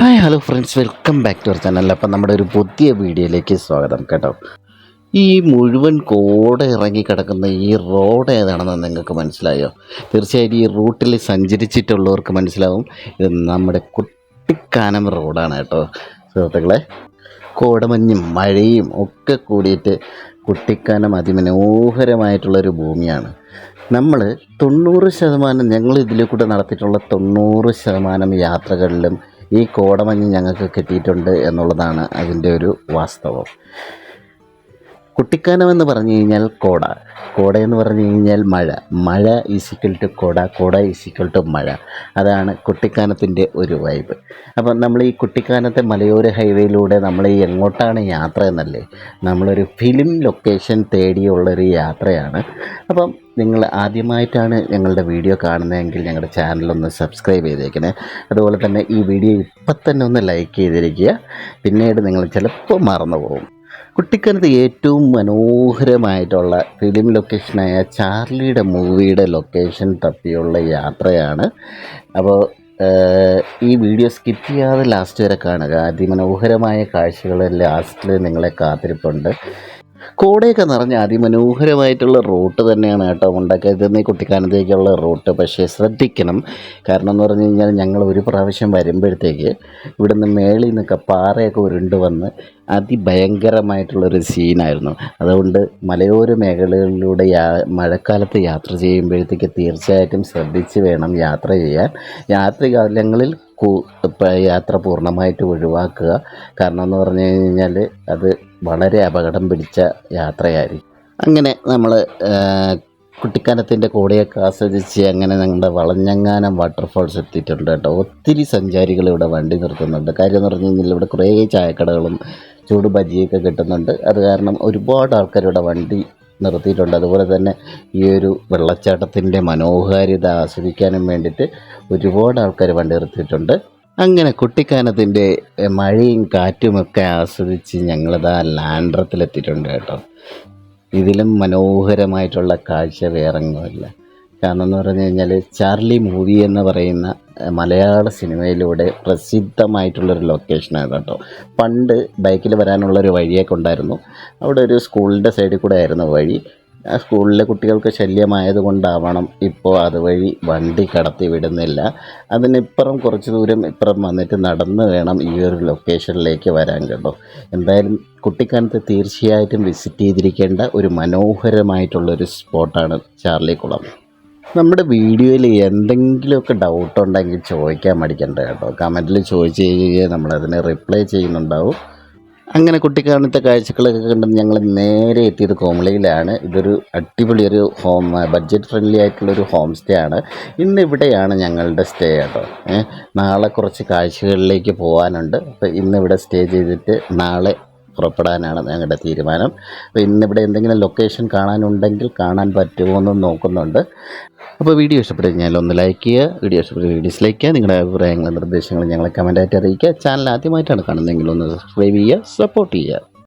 Hi hello friends welcome back to our channel അപ്പം നമ്മുടെ ഒരു പുതിയ വീഡിയോയിലേക്ക് സ്വാഗതം കേട്ടോ. ഈ മുഴുവൻ കോട ഇറങ്ങി കിടക്കുന്ന ഈ റോഡ് ഏതാണെന്ന് നിങ്ങൾക്ക് മനസ്സിലായോ? തീർച്ചയായിട്ടും ഈ റൂട്ടിൽ സഞ്ചരിച്ചിട്ടുള്ളവർക്ക് മനസ്സിലാവും. ഇത് നമ്മുടെ കുട്ടിക്കാനം റോഡാണ് കേട്ടോ. സുഹൃത്തുക്കളെ കോടമഞ്ഞും മഴയും ഒക്കെ കൂടിയിട്ട് കുട്ടിക്കാനം അതിമനോഹരമായിട്ടുള്ളൊരു ഭൂമിയാണ്. നമ്മൾ തൊണ്ണൂറ് ശതമാനം ഞങ്ങൾ ഇതിൽ കൂടെ നടത്തിയിട്ടുള്ള തൊണ്ണൂറ് ശതമാനം യാത്രകളിലും ഈ കോടമഞ്ഞ് ഞങ്ങൾക്ക് കിട്ടിയിട്ടുണ്ട് എന്നുള്ളതാണ് അതിന്റെ ഒരു വാസ്തവം. കുട്ടിക്കാനം എന്ന് പറഞ്ഞു കഴിഞ്ഞാൽ കോട. കോട എന്ന് പറഞ്ഞു കഴിഞ്ഞാൽ മഴ. മഴ ഈസിക്കൽ ടു കോട. കോട ഈസിക്കൽ ടു മഴ. അതാണ് കുട്ടിക്കാനത്തിന്റെ ഒരു വൈബ് അപ്പം നമ്മൾ ഈ കുട്ടിക്കാനത്തെ മലയോര ഹൈവേയിലൂടെ നമ്മൾ ഈ എങ്ങോട്ടാണ് യാത്ര എന്നല്ലേ? നമ്മളൊരു ഫിലിം ലൊക്കേഷൻ തേടിയുള്ളൊരു യാത്രയാണ്. അപ്പം നിങ്ങൾ ആദ്യമായിട്ടാണ് ഞങ്ങളുടെ വീഡിയോ കാണുന്നതെങ്കിൽ ഞങ്ങളുടെ ചാനലൊന്ന് സബ്സ്ക്രൈബ് ചെയ്തേക്കണേ. അതുപോലെ തന്നെ ഈ വീഡിയോ ഇപ്പം തന്നെ ഒന്ന് ലൈക്ക് ചെയ്തിരിക്കുക. പിന്നീട് നിങ്ങൾ ചിലപ്പോൾ മറന്നു പോകും കുട്ടിക്കാലത്ത് ഏറ്റവും മനോഹരമായിട്ടുള്ള ഫിലിം ലൊക്കേഷനായ ചാർലിയുടെ മൂവിയുടെ ലൊക്കേഷൻ തപ്പിയുള്ള യാത്രയാണ്. അപ്പോൾ ഈ വീഡിയോ സ്കിപ്പ് ചെയ്യാതെ ലാസ്റ്റ് വരെ കാണുക. അതിമനോഹരമായ കാഴ്ചകൾ ലാസ്റ്റിൽ നിങ്ങളെ കാത്തിരിപ്പുണ്ട്. കോടയൊക്കെ നിറഞ്ഞ അതിമനോഹരമായിട്ടുള്ള റൂട്ട് തന്നെയാണ് കേട്ടോ ഉണ്ടാക്കിയത്. നിന്ന് കുട്ടിക്കാനത്തേക്കുള്ള റൂട്ട് പക്ഷേ ശ്രദ്ധിക്കണം. കാരണം എന്ന് പറഞ്ഞു കഴിഞ്ഞാൽ ഞങ്ങൾ ഒരു പ്രാവശ്യം വരുമ്പോഴത്തേക്ക് ഇവിടുന്ന് മേളിൽ നിന്നൊക്കെ പാറയൊക്കെ ഉരുണ്ട് വന്ന് അതിഭയങ്കരമായിട്ടുള്ളൊരു സീനായിരുന്നു അതുകൊണ്ട് മലയോര മേഖലകളിലൂടെ മഴക്കാലത്ത് യാത്ര ചെയ്യുമ്പോഴത്തേക്ക് തീർച്ചയായിട്ടും ശ്രദ്ധിച്ച് വേണം യാത്ര ചെയ്യാൻ. രാത്രികാലങ്ങളിൽ യാത്ര പൂർണമായിട്ട് ഒഴിവാക്കുക. കാരണം എന്ന് പറഞ്ഞു കഴിഞ്ഞാൽ അത് വളരെ അപകടം പിടിച്ച യാത്രയായിരിക്കും. അങ്ങനെ നമ്മൾ കുട്ടിക്കാനത്തിന്റെ കൂടെയൊക്കെ ആസ്വദിച്ച് അങ്ങനെ ഞങ്ങളുടെ വളഞ്ഞങ്ങാനം വാട്ടർഫോൾസ് എത്തിയിട്ടുണ്ട് കേട്ടോ. ഒത്തിരി സഞ്ചാരികൾ ഇവിടെ വണ്ടി നിർത്തുന്നുണ്ട്. കാര്യം എന്ന് പറഞ്ഞു കഴിഞ്ഞാൽ ഇവിടെ കുറേ ചായക്കടകളും ചൂട് ബജിയൊക്കെ കിട്ടുന്നുണ്ട്. അത് കാരണം ഒരുപാട് ആൾക്കാർ ഇവിടെ വണ്ടി നിർത്തിയിട്ടുണ്ട്. അതുപോലെ തന്നെ ഈ ഒരു വെള്ളച്ചാട്ടത്തിന്റെ മനോഹാരിത ആസ്വദിക്കാനും വേണ്ടിയിട്ട് ഒരുപാട് ആൾക്കാർ വണ്ടി നിർത്തിയിട്ടുണ്ട്. അങ്ങനെ കുട്ടിക്കാനത്തിന്റെ മഴയും കാറ്റുമൊക്കെ ആസ്വദിച്ച് ഞങ്ങളിതാ ലാൻഡ്രത്തിലെത്തിയിട്ടുണ്ട് കേട്ടോ. ഇതിലും മനോഹരമായിട്ടുള്ള കാഴ്ച വേറെങ്ങുമില്ല കാരണം എന്ന് പറഞ്ഞു കഴിഞ്ഞാൽ ചാർലി മൂവി എന്ന് പറയുന്ന മലയാള സിനിമയിലൂടെ പ്രസിദ്ധമായിട്ടുള്ളൊരു ലൊക്കേഷനാണ് കേട്ടോ. പണ്ട് ബൈക്കിൽ വരാനുള്ളൊരു വഴിയൊക്കെ ഉണ്ടായിരുന്നു. അവിടെ ഒരു സ്കൂളിന്റെ സൈഡിൽ കൂടെ ആയിരുന്നു വഴി. ആ സ്കൂളിലെ കുട്ടികൾക്ക് ശല്യമായത് കൊണ്ടാവണം ഇപ്പോൾ അതുവഴി വണ്ടി കടത്തി വിടുന്നില്ല. അതിനിപ്പുറം കുറച്ച് ദൂരം ഇപ്പുറം വന്നിട്ട് നടന്ന് വേണം ഈ ഒരു ലൊക്കേഷനിലേക്ക് വരാൻ കേട്ടോ. എന്തായാലും കുട്ടിക്കാലത്ത് തീർച്ചയായിട്ടും വിസിറ്റ് ചെയ്തിരിക്കേണ്ട ഒരു മനോഹരമായിട്ടുള്ളൊരു സ്പോട്ടാണ് ചാർലിക്കുളം നമ്മുടെ വീഡിയോയിൽ എന്തെങ്കിലുമൊക്കെ ഡൗട്ട് ഉണ്ടെങ്കിൽ ചോദിക്കാൻ മടിക്കണ്ട കേട്ടോ. കമന്റിൽ ചോദിച്ചു കഴിഞ്ഞാൽ നമ്മളതിന് റിപ്ലൈ ചെയ്യുന്നുണ്ടാവും. അങ്ങനെ കുട്ടിക്കാലത്തെ കാഴ്ചകളൊക്കെ കണ്ട് ഞങ്ങൾ നേരെ എത്തിയത് കോമളിയിലാണ്. ഇതൊരു അടിപൊളി ഒരു ഹോം ബഡ്ജറ്റ് ഫ്രണ്ട്ലി ആയിട്ടുള്ളൊരു ഹോം സ്റ്റേ ആണ്. ഇന്ന് ഇവിടെയാണ് ഞങ്ങളുടെ സ്റ്റേ കേട്ടോ. നാളെ കുറച്ച് കാഴ്ചകളിലേക്ക് പോകാനുണ്ട് അപ്പോൾ ഇന്ന് ഇവിടെ സ്റ്റേ ചെയ്തിട്ട് നാളെ പുറപ്പെടാനാണ് ഞങ്ങളുടെ തീരുമാനം. അപ്പോൾ ഇന്നിവിടെ എന്തെങ്കിലും ലൊക്കേഷൻ കാണാനുണ്ടെങ്കിൽ കാണാൻ പറ്റുമോ എന്ന് നോക്കുന്നുണ്ട്. അപ്പോൾ വീഡിയോ ഇഷ്ടപ്പെട്ട് ഒന്ന് ലൈക്ക് ചെയ്യുക വീഡിയോ ഇഷ്ടപ്പെട്ട് ഡിസ്ലൈക്ക് ചെയ്യുക നിങ്ങളുടെ അഭിപ്രായങ്ങളും നിർദ്ദേശങ്ങളും ഞങ്ങളെ കമന്റായിട്ട് അറിയിക്കുക. ചാനൽ ആദ്യമായിട്ടാണ് കാണുന്നതെങ്കിൽ ഒന്ന് സബ്സ്ക്രൈബ് ചെയ്യുക സപ്പോർട്ട് ചെയ്യുക.